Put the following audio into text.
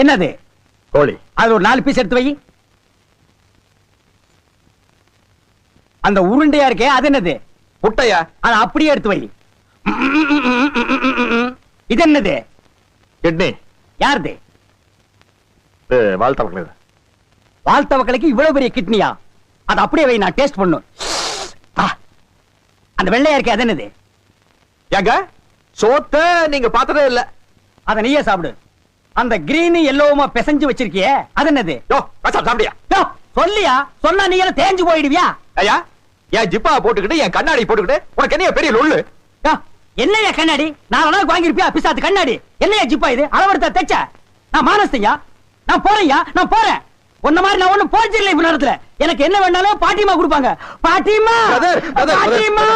என்னது? கோழி. அது ஒரு நாலு பீஸ் எடுத்து வை. அந்த உருண்டையா இருக்கே அது என்னது? முட்டையா? அது அப்படியே எடுத்து வை. இது என்னது? கிட்னி. யாருது? வாழ்த்த மக்கள் வாழ்த்தவக்களுக்கு இவ்வளவு பெரிய கிட்னியா? அது அப்படியே வை நான் டேஸ்ட் பண்ணும். அந்த வெள்ளையா இருக்கே அது என்னது? ஏங்க சோத்த நீங்க பார்த்ததே இல்ல. அத நீயே சாப்பிடு. அந்த கிரீன் எல்லோவுமா பிசைஞ்சு வச்சிருக்கியே அது என்னது? யோ சாப்பிடியா யோ, சொல்லியா? சொன்னா நீ எல்லாம் தேஞ்சு போயிடுவியா? ஐயா என் ஜிப்பா போட்டுக்கிட்டு என் கண்ணாடி போட்டுக்கிட்டு உனக்கு என்ன பெரிய லொள்ளு என்னையா கண்ணாடி? நான் வேணா வாங்கிருப்பியா பிசாத்து கண்ணாடி? என்னையா ஜிப்பா இது? அளவெடுத்த தைச்ச? நான் மானஸ்தையா நான் போறேன்யா நான் போறேன். உன்ன மாதிரி நான் ஒண்ணும் போச்சு இல்லை இப்ப நேரத்துல. எனக்கு என்ன வேணாலும் பாட்டிமா கொடுப்பாங்க. பாட்டிமா பாட்டிமா